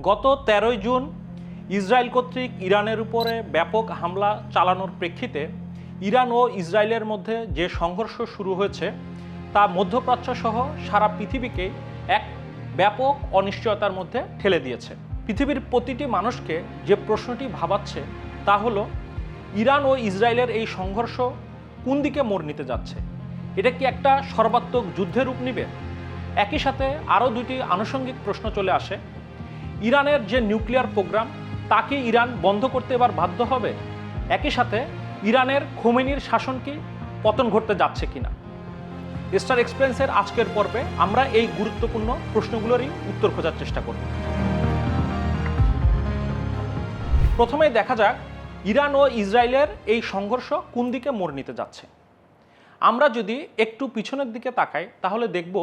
গত তেরোই June Israel কর্তৃক ইরানের উপরে ব্যাপক হামলা চালানোর প্রেক্ষিতে ইরান ও ইসরায়েলের মধ্যে যে সংঘর্ষ শুরু হয়েছে, তা মধ্যপ্রাচ্য সহ সারা পৃথিবীকে এক ব্যাপক অনিশ্চয়তার মধ্যে ঠেলে দিয়েছে। পৃথিবীর প্রতিটি মানুষকে যে প্রশ্নটি ভাবাচ্ছে, তা হলো, ইরান ও ইসরায়েলের এই সংঘর্ষ কোন দিকে মোড় নিতে যাচ্ছে? এটা কি একটা সর্বাত্মক যুদ্ধের রূপ নিবে? একই সাথে আরও দুটি আনুষঙ্গিক প্রশ্ন চলে আসে। ইরানের যে নিউক্লিয়ার প্রোগ্রাম, তাকে ইরান বন্ধ করতে এবার বাধ্য হবে? একই সাথে ইরানের খোমেনির শাসন কি পতন ঘটতে যাচ্ছে কিনা? স্টার এক্সপ্রেন্সের আজকের পর্বে আমরা এই গুরুত্বপূর্ণ প্রশ্নগুলোরই উত্তর খোঁজার চেষ্টা করব। প্রথমেই দেখা যাক ইরান ও ইসরায়েলের এই সংঘর্ষ কোন দিকে মোড় নিতে যাচ্ছে। আমরা যদি একটু পিছনের দিকে তাকাই, তাহলে দেখব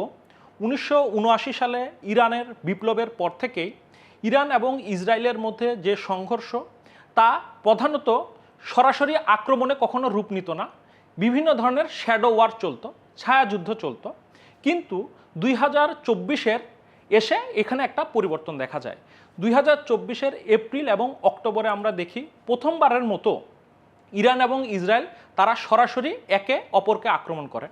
উনিশশো উনআশি সালে ইরানের বিপ্লবের পর থেকেই ইরান এবং ইসরায়েলের মধ্যে যে সংঘর্ষ, তা প্রধানত সরাসরি আক্রমণে কখনো রূপ নিত না। বিভিন্ন ধরনের শ্যাডো ওয়ার চলতো, ছায়াযুদ্ধ চলতো। কিন্তু দুই হাজার চব্বিশের এসে এখানে একটা পরিবর্তন দেখা যায়। দুই হাজার চব্বিশের এপ্রিল এবং অক্টোবরে আমরা দেখি প্রথমবারের মতো ইরান এবং ইসরায়েল তারা সরাসরি একে অপরকে আক্রমণ করে।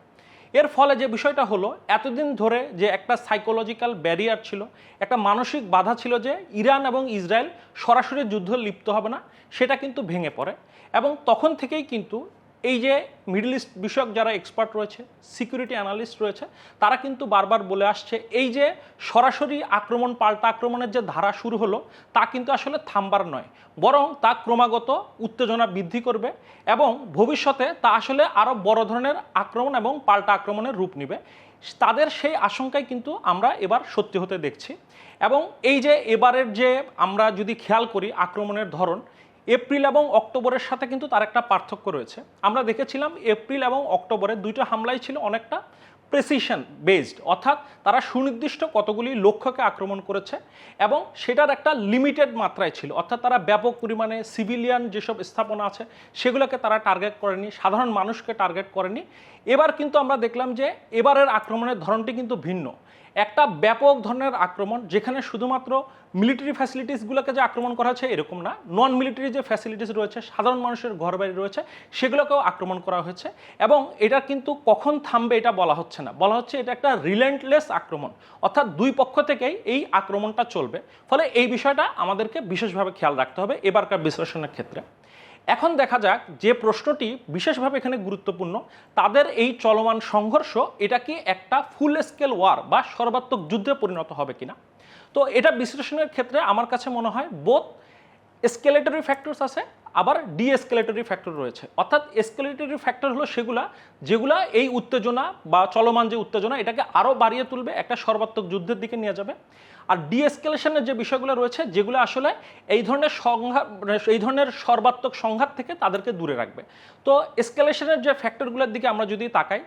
এর ফলে যে বিষয়টা হলো, এতদিন ধরে যে একটা সাইকোলজিক্যাল ব্যারিয়ার ছিল, একটা মানসিক বাধা ছিল যে ইরান এবং ইসরায়েল সরাসরি যুদ্ধ লিপ্ত হবে না, সেটা কিন্তু ভেঙে পড়ে। এবং তখন থেকেই কিন্তু এই যে মিডল ইস্ট বিষয়ক যারা এক্সপার্ট রয়েছে, সিকিউরিটি অ্যানালিস্ট রয়েছে, তারা কিন্তু বারবার বলে আসছে, এই যে সরাসরি আক্রমণ, পাল্টা আক্রমণের যে ধারা শুরু হলো, তা কিন্তু আসলে থামবার নয়। বরং তা ক্রমাগত উত্তেজনা বৃদ্ধি করবে এবং ভবিষ্যতে তা আসলে আরও বড় ধরনের আক্রমণ এবং পাল্টা আক্রমণের রূপ নেবে। তাদের সেই আশঙ্কায় কিন্তু আমরা এবার সত্যি হতে দেখছি। এবং এই যে এবারের যে আমরা যদি খেয়াল করি আক্রমণের ধরন এপ্রিল এবং অক্টোবরের সাথে কিন্তু তার একটা পার্থক্য রয়েছে। আমরা দেখেছিলাম এপ্রিল এবং অক্টোবরে দুইটা হামলাই ছিল অনেকটা প্রেসিশন বেসড অর্থাৎ তারা সুনির্দিষ্ট কতগুলি লক্ষ্যকে আক্রমণ করেছে এবং সেটার একটা লিমিটেড মাত্রায় ছিল, অর্থাৎ তারা ব্যাপক পরিমাণে সিভিলিয়ান যেসব স্থাপনা আছে সেগুলোকে তারা টার্গেট করেনি, সাধারণ মানুষকে টার্গেট করেনি। এবার কিন্তু আমরা দেখলাম যে এবারের আক্রমণের ধরনটি কিন্তু ভিন্ন। একটা ব্যাপক ধরনের আক্রমণ যেখানে শুধুমাত্র মিলিটারি ফ্যাসিলিটিসগুলোকে যে আক্রমণ করা হয়েছে এরকম না নন মিলিটারি যে ফ্যাসিলিটিস রয়েছে, সাধারণ মানুষের ঘরবাড়ি রয়েছে, সেগুলোকেও আক্রমণ করা হয়েছে এবং এটা কিন্তু কখন থামবে এটা বলা হচ্ছে না। বলা হচ্ছে এটা একটা রিলেন্টলেস আক্রমণ। অর্থাৎ দুই পক্ষ থেকেই এই আক্রমণটা চলবে। ফলে এই বিষয়টা আমাদেরকে বিশেষভাবে খেয়াল রাখতে হবে এবারকার বিশ্লেষণের ক্ষেত্রে। এখন দেখা যাক যে প্রশ্নটি বিশেষভাবে এখানে গুরুত্বপূর্ণ, তাদের এই চলমান সংঘর্ষ এটা কি একটা ফুল স্কেল ওয়ার বা সর্বাত্মক যুদ্ধে পরিণত হবে কিনা? তো এটা বিশ্লেষণের ক্ষেত্রে আমার কাছে মনে হয় বোধ এসকেলেটরি ফ্যাক্টরস আছে, আবার ডি এসকেলেটরি ফ্যাক্টর রয়েছে। অর্থাৎ এসকেলেটরি ফ্যাক্টর হলো সেগুলা যেগুলা এই উত্তেজনা বা চলমান যে উত্তেজনা এটাকে আরও বাড়িয়ে তুলবে, একটা সর্বাত্মক যুদ্ধের দিকে নিয়ে যাবে। আর ডিএসকেলেশনের যে বিষয়গুলো রয়েছে, যেগুলো আসলে এই ধরনের সংঘাত, এই ধরনের সর্বাত্মক সংঘাত থেকে তাদেরকে দূরে রাখবে। তো এসকেলেশনের যে ফ্যাক্টরগুলোর দিকে আমরা যদি তাকাই,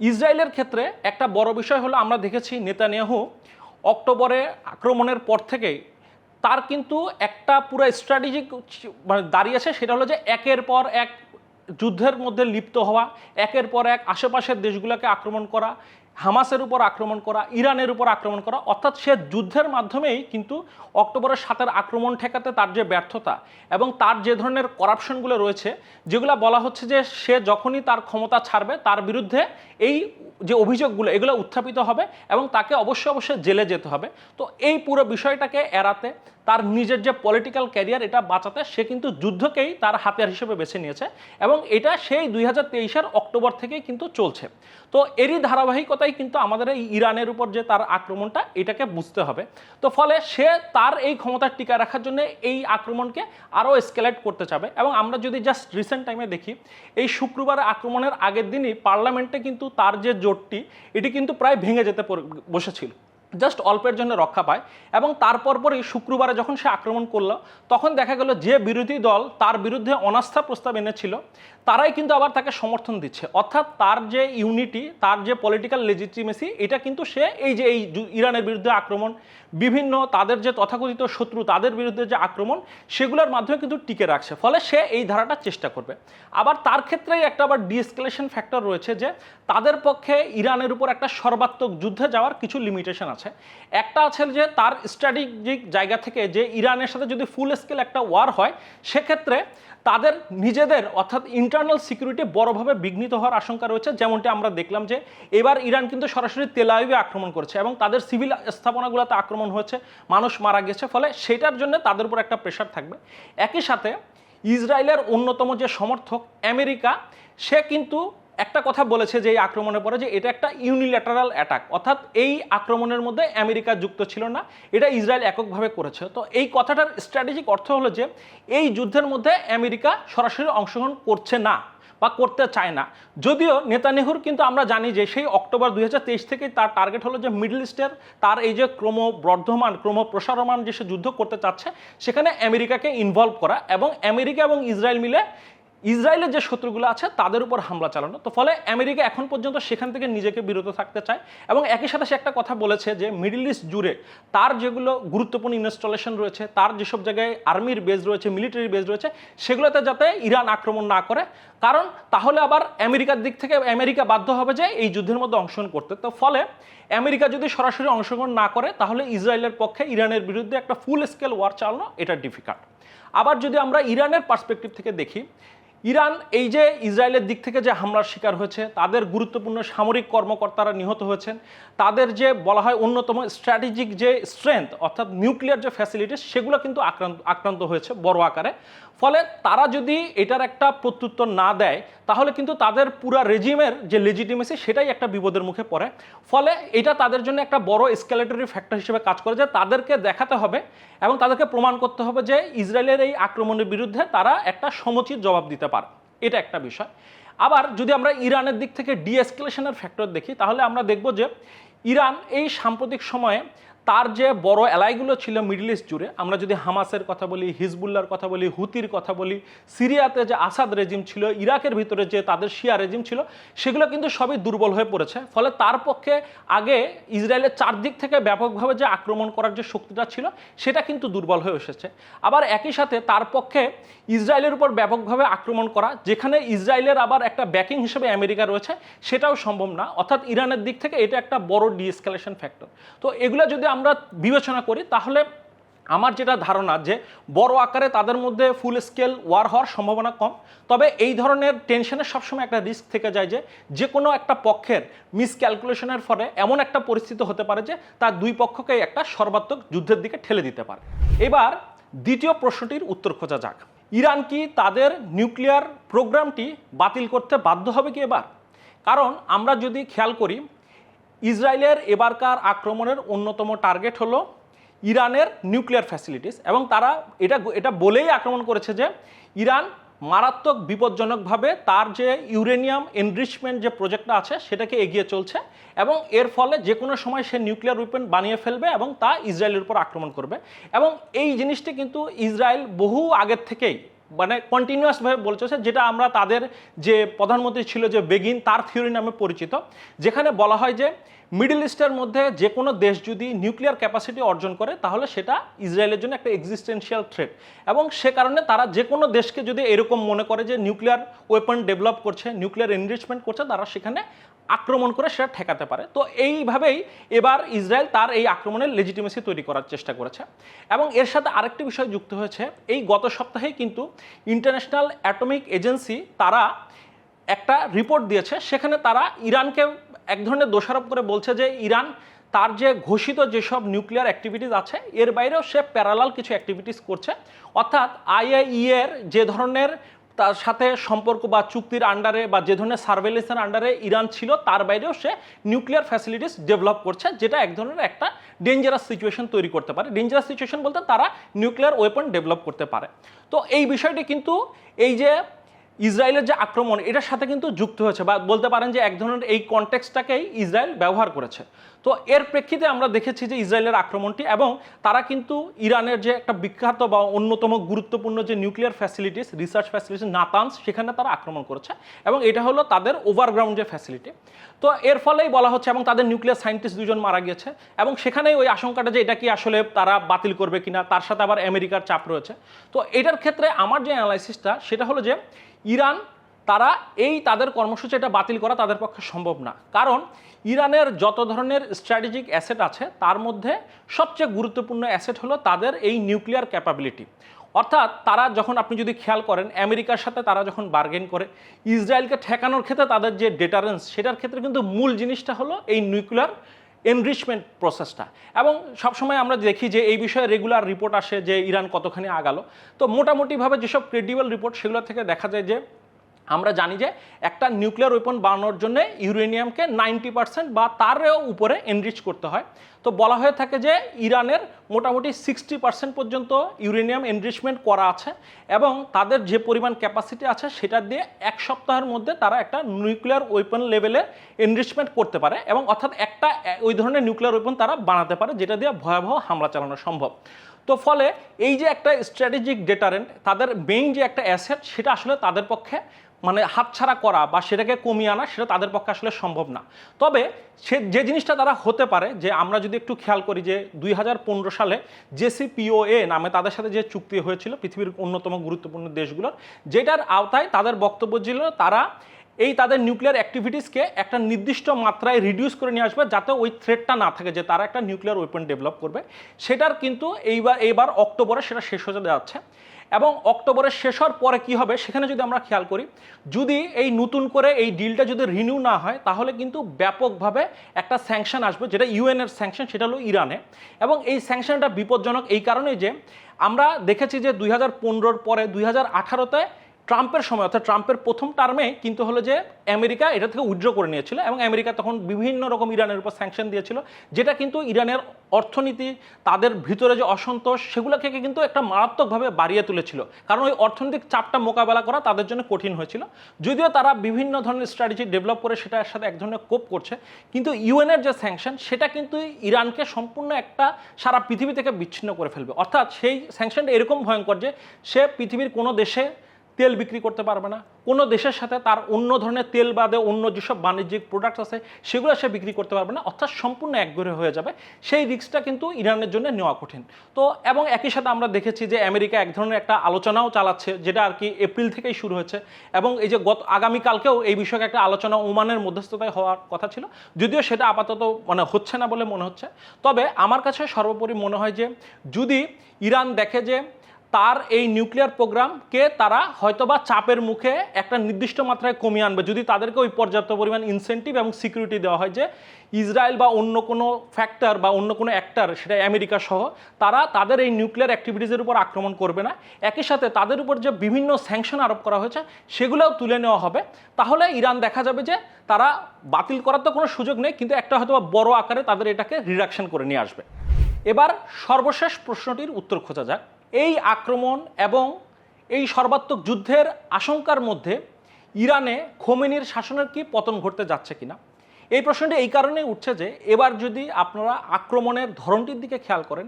ইসরায়েলের ক্ষেত্রে একটা বড় বিষয় হলো, আমরা দেখেছি নেতানিয়াহু অক্টোবরে আক্রমণের পর থেকেই তার কিন্তু একটা পুরো স্ট্র্যাটেজিক মানে দাঁড়িয়েছে সেটা হলো যে একের পর এক যুদ্ধের মধ্যে লিপ্ত হওয়া, একের পর এক আশেপাশের দেশগুলোকে আক্রমণ করা হামাসের উপর আক্রমণ করা, ইরানের উপর আক্রমণ করা, অর্থাৎ সে যুদ্ধের মাধ্যমেই কিন্তু অক্টোবরের সাতের আক্রমণ ঠেকাতে তার যে ব্যর্থতা এবং তার যে ধরনের করাপশনগুলো রয়েছে, যেগুলো বলা হচ্ছে যে সে যখনই তার ক্ষমতা ছাড়বে, তার বিরুদ্ধে এই যে অভিযোগগুলো, এগুলো উত্থাপিত হবে এবং তাকে অবশ্যই অবশ্যই জেলে যেতে হবে। তো এই পুরো বিষয়টাকে এড়াতে তার নিজের যে পলিটিক্যাল ক্যারিয়ার এটা বাঁচাতে সে কিন্তু যুদ্ধকেই তার হাতিয়ার হিসেবে বেছে নিয়েছে এবং এটা সেই দুই হাজার অক্টোবর থেকেই কিন্তু চলছে। তো এরই ধারাবাহিকতাই কিন্তু আমাদের এই ইরানের উপর যে তার আক্রমণটা, এটাকে বুঝতে হবে। তো ফলে সে তার এই ক্ষমতার টিকা রাখার জন্য এই আক্রমণকে আরও স্কেলেট করতে চাবে এবং আমরা যদি জাস্ট রিসেন্ট টাইমে দেখি, এই শুক্রবার আক্রমণের আগের দিনই পার্লামেন্টে কিন্তু তার যে জোটটি, এটি কিন্তু প্রায় ভেঙে যেতে বসেছিল। জাস্ট অল্পের জন্য রক্ষা পায় এবং তারপর পরই শুক্রবারে যখন সে আক্রমণ করল, তখন দেখা গেল যে বিরোধী দল তার বিরুদ্ধে অনাস্থা প্রস্তাব এনেছিল, তারাই কিন্তু আবার তাকে সমর্থন দিচ্ছে। অর্থাৎ তার যে ইউনিটি তার যে পলিটিক্যাল লেজিটিমেসি এটা কিন্তু সে এই যে এই ইরানের বিরুদ্ধে আক্রমণ, বিভিন্ন তাদের যে তথাকথিত শত্রু, তাদের বিরুদ্ধে যে আক্রমণ, সেগুলোর মাধ্যমে কিন্তু টিকে রাখছে। ফলে সে এই ধারাটা চেষ্টা করবে। আবার তার ক্ষেত্রেই একটা আবার ডিএসকেলেশন ফ্যাক্টর রয়েছে যে, তাদের পক্ষে ইরানের উপর একটা সর্বাত্মক যুদ্ধে যাওয়ার কিছু লিমিটেশন আছে। একটা আছে যে তার স্ট্র্যাটেজিক জায়গা থেকে যে ইরানের সাথে যদি ফুল স্কেল একটা ওয়ার হয়, সেক্ষেত্রে তাদের নিজেদের অর্থাৎ ইন্টারনাল সিকিউরিটি বড়ভাবে বিঘ্নিত হওয়ার আশঙ্কা রয়েছে। যেমনটি আমরা দেখলাম যে এবার ইরান কিন্তু সরাসরি তেলাইবে আক্রমণ করেছে এবং তাদের সিভিল স্থাপনাগুলোতে আক্রমণ হয়েছে, মানুষ মারা গেছে, ফলে সেটার জন্য তাদের উপর একটা প্রেশার থাকবে। একই সাথে ইসরায়েলের অন্যতম যে সমর্থক, আমেরিকা, সে কিন্তু একটা কথা বলেছে যে এই আক্রমণের পরে যে এটা একটা ইউনিল্যাটারাল অ্যাটাক অর্থাৎ এই আক্রমণের মধ্যে আমেরিকা যুক্ত ছিল না, এটা ইসরায়েল এককভাবে করেছে। তো এই কথাটার স্ট্র্যাটেজিক অর্থ হলো যে এই যুদ্ধের মধ্যে আমেরিকা সরাসরি অংশগ্রহণ করছে না বা করতে চায় না। যদিও নেতানেহুর কিন্তু আমরা জানি যে সেই অক্টোবর দুই থেকে তার টার্গেট হলো যে মিডল ইস্টের তার এই যে ক্রম বর্ধমান, ক্রম প্রসারমান যে সে যুদ্ধ করতে চাচ্ছে, সেখানে আমেরিকাকে ইনভলভ করা এবং আমেরিকা এবং ইসরায়েল মিলে ইসরায়েলের যে শত্রুগুলো আছে, তাদের উপর হামলা চালানো। তো ফলে আমেরিকা এখন পর্যন্ত সেখান থেকে নিজেকে বিরত থাকতে চায় এবং একই সাথে সে একটা কথা বলেছে যে, মিডল ইস্ট জুড়ে তার যেগুলো গুরুত্বপূর্ণ ইনস্টলেশন রয়েছে, তার যেসব জায়গায় আর্মির বেজ রয়েছে, মিলিটারি বেজ রয়েছে, সেগুলোতে যাতে ইরান আক্রমণ না করে। কারণ তাহলে আবার আমেরিকার দিক থেকে আমেরিকা বাধ্য হবে যে, এই যুদ্ধের মধ্যে অংশগ্রহণ করতে। তো ফলে আমেরিকা যদি সরাসরি অংশগ্রহণ না করে, তাহলে ইসরায়েলের পক্ষে ইরানের বিরুদ্ধে একটা ফুল স্কেল ওয়ার চালানো, এটা ডিফিকাল্ট আবার যদি আমরা ইরানের পার্সপেক্টিভ থেকে দেখি ইরান এই যে ইসরায়েলের দিক থেকে যে হামলার শিকার হয়েছে, তাদের গুরুত্বপূর্ণ সামরিক কর্মকর্তারা নিহত হয়েছেন। তাদের যে বলা হয় অন্যতম স্ট্র্যাটেজিক যে স্ট্রেংথ অর্থাৎ নিউক্লিয়ার যে ফ্যাসিলিটিস সেগুলো কিন্তু আক্রান্ত আক্রান্ত হয়েছে বড় আকারে। ফলে তারা যদি এটার একটা প্রত্যুত্তর না দেয়, তাহলে কিন্তু তাদের পুরা রেজিমের যে লেজিটিমেসি সেটাই একটা বিপদের মুখে পড়ে। ফলে এটা তাদের জন্য একটা বড় এসকেলেটরি ফ্যাক্টর হিসেবে কাজ করে যে তাদেরকে দেখাতে হবে এবং তাদেরকে প্রমাণ করতে হবে যে ইসরায়েলের এই আক্রমণের বিরুদ্ধে তারা একটা সমুচিত জবাব দিতে পারে। এটা একটা বিষয়। আবার যদি আমরা ইরানের দিক থেকে ডিএসকেলেশনের ফ্যাক্টর দেখি, তাহলে আমরা দেখব যে ইরান এই সাম্প্রতিক সময়ে তার যে বড় এলাইগুলো ছিল মিডল ইস্ট জুড়ে, আমরা যদি হামাসের কথা বলি হিজবুল্লার কথা বলি, হুতির কথা বলি, সিরিয়াতে যে আসাদ রেজিম ছিল, ইরাকের ভিতরে যে তাদের শিয়া রেজিম ছিল, সেগুলো কিন্তু সবই দুর্বল হয়ে পড়েছে। ফলে তার পক্ষে আগে ইসরায়েলের চারদিক থেকে ব্যাপকভাবে যে আক্রমণ করার যে শক্তিটা ছিল, সেটা কিন্তু দুর্বল হয়ে এসেছে। আবার একই সাথে তার পক্ষে ইসরায়েলের উপর ব্যাপকভাবে আক্রমণ করা, যেখানে ইসরায়েলের আবার একটা ব্যাকিং হিসেবে আমেরিকা রয়েছে, সেটাও সম্ভব না। অর্থাৎ ইরানের দিক থেকে এটা একটা বড় ডিএসকালেশন ফ্যাক্টর তো এগুলো যদি আমরা বিবেচনা করি, তাহলে আমার যেটা ধারণা যে বড় আকারে তাদের মধ্যে ফুল স্কেল ওয়ার হওয়ার সম্ভাবনা কম। তবে এই ধরনের টেনশনের সবসময় একটা রিস্ক থেকে যায় যে যে কোনো একটা পক্ষের মিসক্যালকুলেশনের ফলে এমন একটা পরিস্থিতি হতে পারে যে, তার দুই পক্ষকে একটা সর্বাত্মক যুদ্ধের দিকে ঠেলে দিতে পারে। এবার দ্বিতীয় প্রশ্নটির উত্তর খোঁজা যাক। ইরান কি তাদের নিউক্লিয়ার প্রোগ্রামটি বাতিল করতে বাধ্য হবে কি এবার? কারণ আমরা যদি খেয়াল করি ইসরায়েলের এবারকার আক্রমণের অন্যতম টার্গেট হলো ইরানের নিউক্লিয়ার ফ্যাসিলিটিস এবং তারা এটা এটা বলেই আক্রমণ করেছে যে ইরান মারাত্মক বিপজ্জনকভাবে তার যে ইউরেনিয়াম এনরিচমেন্ট যে প্রজেক্টটা আছে সেটাকে এগিয়ে চলছে এবং এর ফলে যে কোনো সময় সে নিউক্লিয়ার উইপেন বানিয়ে ফেলবে এবং তা ইসরায়েলের উপর আক্রমণ করবে এবং এই জিনিসটি কিন্তু ইসরায়েল বহু আগের থেকেই মানে কন্টিনিউয়াস কন্টিনিউয়াসভাবে বলছে যেটা আমরা তাদের যে প্রধানমন্ত্রী ছিল যে বেগিন, তার থিওরি নামে পরিচিত, যেখানে বলা হয় যে মিডল ইস্টের মধ্যে যে কোনো দেশ যদি নিউক্লিয়ার ক্যাপাসিটি অর্জন করে, তাহলে সেটা ইসরায়েলের জন্য একটা এক্সিস্টেন্সিয়াল থ্রেট এবং সে কারণে তারা যে কোনো দেশকে যদি এরকম মনে করে যে নিউক্লিয়ার ওয়েপন ডেভেলপ করছে নিউক্লিয়ার এনরিচমেন্ট করছে, তারা সেখানে আক্রমণ করে সেটা ঠেকাতে পারে। তো এইভাবেই এবার ইসরায়েল তার এই আক্রমণের লেজিটিমেসি তৈরি করার চেষ্টা করেছে। এবং এর সাথে আরেকটি বিষয় যুক্ত হয়েছে, এই গত সপ্তাহেই কিন্তু ইন্টারন্যাশনাল অ্যাটমিক এজেন্সি তারা একটা রিপোর্ট দিয়েছে, সেখানে তারা ইরানকে এক ধরনের দোষারোপ করে বলছে যে ইরান তার যে ঘোষিত যেসব নিউক্লিয়ার অ্যাক্টিভিটিস আছে, এর বাইরেও সে প্যারালাল কিছু অ্যাক্টিভিটিস করছে। অর্থাৎ আইআইই এর যে ধরনের তার সাথে সম্পর্ক বা চুক্তির আন্ডারে বা যে ধরনের সার্ভেলেন্সের আন্ডারে ইরান ছিল, তার বাইরেও সে নিউক্লিয়ার ফ্যাসিলিটিস ডেভেলপ করছে, যেটা এক ধরনের একটা ডেঞ্জারাস সিচুয়েশন তৈরি করতে পারে। ডেঞ্জারাস সিচুয়েশন বলতে তারা নিউক্লিয়ার ওয়েপন ডেভেলপ করতে পারে। তো এই বিষয়টি কিন্তু এই যে ইসরায়েলের যে আক্রমণ, এটার সাথে কিন্তু যুক্ত হয়েছে বা বলতে পারেন যে এক ধরনের এই কনটেক্সটটাকেই ইসরায়েল ব্যবহার করেছে। তো এর প্রেক্ষিতে আমরা দেখেছি যে ইসরায়েলের আক্রমণটি এবং তারা কিন্তু ইরানের যে একটা বিখ্যাত বা অন্যতম গুরুত্বপূর্ণ যে nuclear facilities research facilities Natanz, সেখানে তারা আক্রমণ করেছে এবং এটা হলো তাদের ওভারগ্রাউন্ড যে ফ্যাসিলিটি তো এর ফলেই বলা হচ্ছে এবং তাদের নিউক্লিয়ার সায়েন্টিস্ট দুজন মারা গিয়েছে এবং সেখানেই ওই আশঙ্কাটা যে এটা কি আসলে তারা বাতিল করবে কিনা, তার সাথে আবার আমেরিকার চাপ রয়েছে। তো এটার ক্ষেত্রে আমার যে অ্যানালাইসিসটা সেটা হলো যে ইরান তারা এই তাদের কর্মসূচি এটা বাতিল করা তাদের পক্ষে সম্ভব না। কারণ ইরানের যত ধরনের স্ট্র্যাটেজিক অ্যাসেট আছে, তার মধ্যে সবচেয়ে গুরুত্বপূর্ণ অ্যাসেট হলো তাদের এই নিউক্লিয়ার ক্যাপাবিলিটি অর্থাৎ তারা যখন আপনি যদি খেয়াল করেন, আমেরিকার সাথে তারা যখন বার্গেন করে, ইসরায়েলকে ঠেকানোর ক্ষেত্রে তাদের যে ডেটারেন্স সেটার ক্ষেত্রে কিন্তু মূল জিনিসটা হলো এই নিউক্লিয়ার এনরিচমেন্ট প্রসেসটা এবং সবসময় আমরা দেখি যে এই বিষয়ে রেগুলার রিপোর্ট আসে যে ইরান কতখানি আগালো। তো মোটামুটিভাবে যেসব ক্রেডিবল রিপোর্ট সেগুলো থেকে দেখা যায় যে আমরা জানি যে একটা নিউক্লিয়ার ওয়েপন বানানোর জন্য ইউরেনিয়ামকে নাইনটি পার্সেন্ট বা তারও উপরে এনরিচ করতে হয়। তো বলা হয়ে থাকে যে ইরানের মোটামুটি সিক্সটি পার্সেন্ট পর্যন্ত ইউরেনিয়াম এনরিচমেন্ট করা আছে এবং তাদের যে পরিমাণ ক্যাপাসিটি আছে সেটা দিয়ে এক সপ্তাহের মধ্যে তারা একটা নিউক্লিয়ার ওয়েপন লেভেলে এনরিচমেন্ট করতে পারে এবং অর্থাৎ একটা, ওই ধরনের নিউক্লিয়ার ওয়েপন তারা বানাতে পারে যেটা দিয়ে ভয়াবহ হামলা চালানো সম্ভব। তো ফলে এই যে একটা স্ট্র্যাটেজিক ডেটারেন্ট তাদের মেইন যে একটা অ্যাসেট সেটা আসলে তাদের পক্ষে মানে হাতছাড়া করা বা সেটাকে কমিয়ে আনা সেটা তাদের পক্ষে আসলে সম্ভব না। তবে সে যে জিনিসটা তারা হতে পারে যে আমরা যদি একটু খেয়াল করি যে দুই হাজার পনেরো সালে জেসিপিওএ নামে তাদের সাথে যে চুক্তি হয়েছিল পৃথিবীর অন্যতম গুরুত্বপূর্ণ দেশগুলোর, যেটার আওতায় তাদের বক্তব্য ছিল তারা এই তাদের নিউক্লিয়ার অ্যাক্টিভিটিসকে একটা নির্দিষ্ট মাত্রায় রিডিউস করে নিয়ে আসবে যাতে ওই থ্রেটটা না থাকে যে তারা একটা নিউক্লিয়ার ওয়েপন ডেভেলপ করবে। সেটার কিন্তু এইবার এইবার অক্টোবরে সেটা শেষ হতে যাচ্ছে। এবং অক্টোবরের শেষ হওয়ার পরে কি হবে সেখানে যদি আমরা খেয়াল করি, যদি এই নতুন করে এই ডিলটা যদি রিনিউ না হয়, তাহলে কিন্তু ব্যাপকভাবে একটা স্যাংশন আসবে, যেটা ইউএনের স্যাংশন সেটা হলো ইরানে। এবং এই স্যাংশনটা বিপজ্জনক এই কারণে যে আমরা দেখেছি যে দুই হাজার পনেরোর পরে দুই হাজার আঠারোতে ট্রাম্পের সময়, অর্থাৎ ট্রাম্পের প্রথম টার্মে কিন্তু হলো যে আমেরিকা এটা থেকে উইথড্র করে নিয়েছিল এবং আমেরিকা তখন বিভিন্ন রকম ইরানের উপর স্যাংশন দিয়েছিল, যেটা কিন্তু ইরানের অর্থনীতি, তাদের ভিতরে যে অসন্তোষ, সেগুলোকে কিন্তু একটা মারাত্মকভাবে বাড়িয়ে তুলেছিল। কারণ ওই অর্থনৈতিক চাপটা মোকাবেলা করা তাদের জন্য কঠিন হয়েছিল। যদিও তারা বিভিন্ন ধরনের স্ট্র্যাটেজি ডেভেলপ করে সেটার সাথে এক ধরনের কোপ করছে, কিন্তু ইউএনের যে স্যাংশন সেটা কিন্তু ইরানকে সম্পূর্ণ একটা সারা পৃথিবী থেকে বিচ্ছিন্ন করে ফেলবে। অর্থাৎ সেই স্যাংশনটা এরকম ভয়ঙ্কর যে সে পৃথিবীর কোনো দেশে তেল বিক্রি করতে পারবে না। কোনো দেশের সাথে তার অন্য ধরনের তেল বাদে অন্য যেসব বাণিজ্যিক প্রোডাক্ট আছে, সেগুলো সে বিক্রি করতে পারবে না, অর্থাৎ সম্পূর্ণ একঘরে হয়ে যাবে। সেই রিস্কটা কিন্তু ইরানের জন্য নেওয়া কঠিন। তো এবং একই সাথে আমরা দেখেছি যে আমেরিকা এক ধরনের একটা আলোচনাও চালাচ্ছে, যেটা আর কি এপ্রিল থেকেই শুরু হয়েছে। এবং এই যে গত, আগামীকালকেও এই বিষয়ে একটা আলোচনা ওমানের মধ্যস্থতায় হওয়ার কথা ছিল। যদিও সেটা আপাতত মানে হচ্ছে না বলে মনে হচ্ছে। তবে আমার কাছে সর্বোপরি মনে হয় যে, যদি ইরান দেখে যে তার এই নিউক্লিয়ার প্রোগ্রামকে তারা হয়তোবা চাপের মুখে একটা নির্দিষ্ট মাত্রায় কমিয়ে আনবে। যদি তাদেরকে ওই পর্যাপ্ত পরিমাণ ইনসেন্টিভ এবং সিকিউরিটি দেওয়া হয় যে ইসরায়েল বা অন্য কোনো ফ্যাক্টর বা অন্য কোনো অ্যাক্টার সেটা আমেরিকা সহ, তারা তাদের এই নিউক্লিয়ার অ্যাক্টিভিটিসের উপর আক্রমণ করবে না। একই সাথে তাদের উপর যে বিভিন্ন স্যাংশন আরোপ করা হয়েছে, সেগুলোও তুলে নেওয়া হবে। তাহলে ইরান দেখা যাবে যে তারা বাতিল করার তো কোনো সুযোগ নেই, কিন্তু একটা হয়তো বড় আকারে তাদের এটাকে রিডাকশন করে নিয়ে আসবে। এবার সর্বশেষ প্রশ্নটির উত্তর খোঁজা যাক। এই আক্রমণ এবং এই সর্বাত্মক যুদ্ধের আশঙ্কার মধ্যে ইরানে খোমেনির শাসনের কি পতন ঘটতে যাচ্ছে কিনা? এই প্রশ্নটি এই কারণেই উঠছে যে এবার যদি আপনারা আক্রমণের ধরনটির দিকে খেয়াল করেন,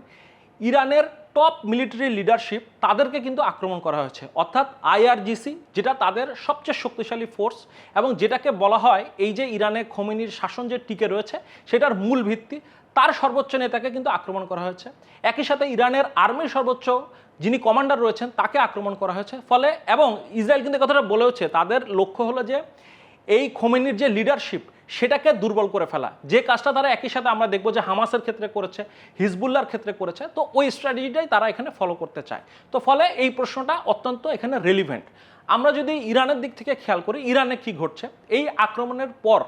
ইরানের টপ মিলিটারি লিডারশিপ তাদেরকে কিন্তু আক্রমণ করা হয়েছে। অর্থাৎ আইআরজিসি, যেটা তাদের সবচেয়ে শক্তিশালী ফোর্স এবং যেটাকে বলা হয় এই যে ইরানে খোমেনির শাসন যে টিকে রয়েছে, সেটার মূল ভিত্তি তার সর্বোচ্চ নেতাকে কিন্তু আক্রমণ করা হয়েছে। একই সাথে ইরানের আর্মির সর্বোচ্চ যিনি কমান্ডার রয়েছেন, তাকে আক্রমণ করা হয়েছে। ফলে এবং ইসরায়েল কিন্তু কথাটা বলেওছে, তাদের লক্ষ্য হলো যে এই খোমেনির যে লিডারশিপ সেটাকে দুর্বল করে ফেলা। যে কাজটা তারা একই সাথে আমরা দেখব যে হামাসের ক্ষেত্রে করেছে হিজবুল্লার ক্ষেত্রে করেছে, তো ওই স্ট্র্যাটেজিটাই তারা এখানে ফলো করতে চায়। তো ফলে এই প্রশ্নটা অত্যন্ত এখানে রেলিভেন্ট আমরা যদি ইরানের দিক থেকে খেয়াল করি, ইরানে কি ঘটছে? এই আক্রমণের পর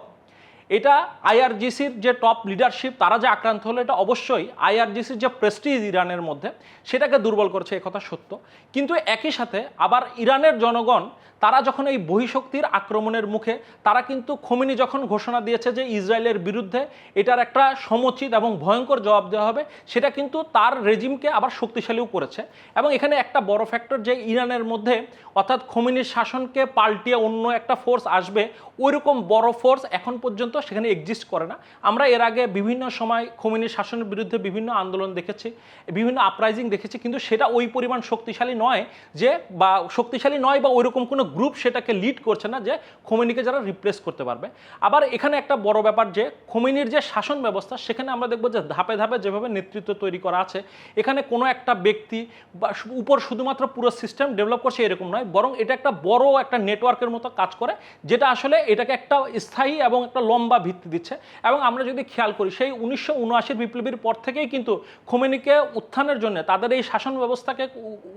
এটা আইআরজিসির যে টপ লিডারশিপ তারা যে আক্রান্ত হলো, এটা অবশ্যই আইআরজিসির যে প্রেস্টিজ ইরানের মধ্যে, সেটাকে দুর্বল করছে কথা সত্য। কিন্তু একই সাথে আবার ইরানের জনগণ তারা যখন এই বহিঃশক্তির আক্রমণের মুখে, তারা কিন্তু খমিনি যখন ঘোষণা দিয়েছে যে ইসরায়েলের বিরুদ্ধে এটার একটা সমুচিত এবং ভয়ঙ্কর জবাব দেওয়া হবে, সেটা কিন্তু তার রেজিমকে আবার শক্তিশালীও করেছে। এবং এখানে একটা বড় ফ্যাক্টর যে ইরানের মধ্যে অর্থাৎ খমিনির শাসনকে পাল্টিয়ে অন্য একটা ফোর্স আসবে, ওইরকম বড় ফোর্স এখন পর্যন্ত সেখানে এক্সিস্ট করে না। আমরা এর আগে বিভিন্ন সময় খমিনীর শাসনের বিরুদ্ধে বিভিন্ন আন্দোলন দেখেছি, বিভিন্ন আপরাইজিং দেখেছি, কিন্তু সেটা ওই পরিমাণ শক্তিশালী নয় যে বা শক্তিশালী নয় বা ওইরকম কোনো গ্রুপ সেটাকে লিড করছে না যে খোমেনিকে যারা রিপ্লেস করতে পারবে। আবার এখানে একটা বড় ব্যাপার যে খোমেনির যে শাসন ব্যবস্থা, সেখানে আমরা দেখব যে ধাপে ধাপে যেভাবে নেতৃত্ব তৈরি করা আছে, এখানে কোনো একটা ব্যক্তি বা উপর শুধুমাত্র পুরো সিস্টেম ডেভেলপ করছে এরকম নয়, বরং এটা একটা বড় একটা নেটওয়ার্কের মতো কাজ করে, যেটা আসলে এটাকে একটা স্থায়ী এবং একটা লম্বা ভিত্তি দিচ্ছে। এবং আমরা যদি খেয়াল করি, সেই উনিশশো উনআশির বিপ্লবীর পর থেকেই কিন্তু খোমেনিকে উত্থানের জন্য, তাদের এই শাসন ব্যবস্থাকে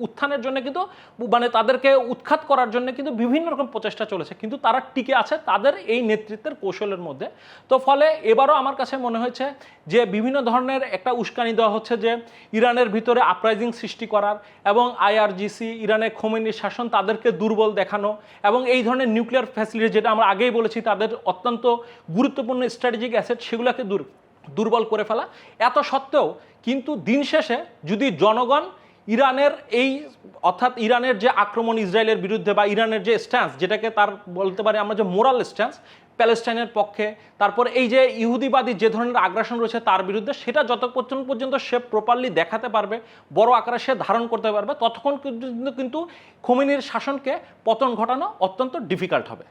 উত্থানের জন্য কিন্তু মানে তাদেরকে উৎখাত করার জন্য কিন্তু বিভিন্ন রকম প্রচেষ্টা চলেছে, কিন্তু তারা টিকে আছে তাদের এই নেতৃত্বের কৌশলের মধ্যে। তো ফলে এবারও আমার কাছে মনে হয়েছে যে বিভিন্ন ধরনের একটা উস্কানি দেওয়া হচ্ছে যে ইরানের ভিতরে আপরাইজিং সৃষ্টি করার এবং আইআরজিসি ইরানের খোমেনির শাসন তাদেরকে দুর্বল দেখানো এবং এই ধরনের নিউক্লিয়ার ফ্যাসিলিটি যেটা আমরা আগেই বলেছি তাদের অত্যন্ত গুরুত্বপূর্ণ স্ট্র্যাটেজিক অ্যাসেট সেগুলোকে দুর্বল করে ফেলা। এত সত্ত্বেও কিন্তু দিন শেষে যদি জনগণ ইরানের এই, অর্থাৎ ইরানের যে আক্রমণ ইসরায়েলের বিরুদ্ধে বা ইরানের যে স্ট্যান্স যেটাকে তার বলতে পারি আমরা যে মোরাল স্ট্যান্স প্যালেস্টাইনের পক্ষে, তারপর এই যে ইহুদিবাদী যে ধরনের আগ্রাসন রয়েছে তার বিরুদ্ধে, সেটা যতক্ষণ পর্যন্ত সে প্রপারলি দেখাতে পারবে, বড় আকারে সে ধারণ করতে পারবে, ততক্ষণ কিন্তু কিন্তু খোমেনির শাসনকে পতন ঘটানো অত্যন্ত ডিফিকাল্ট হবে।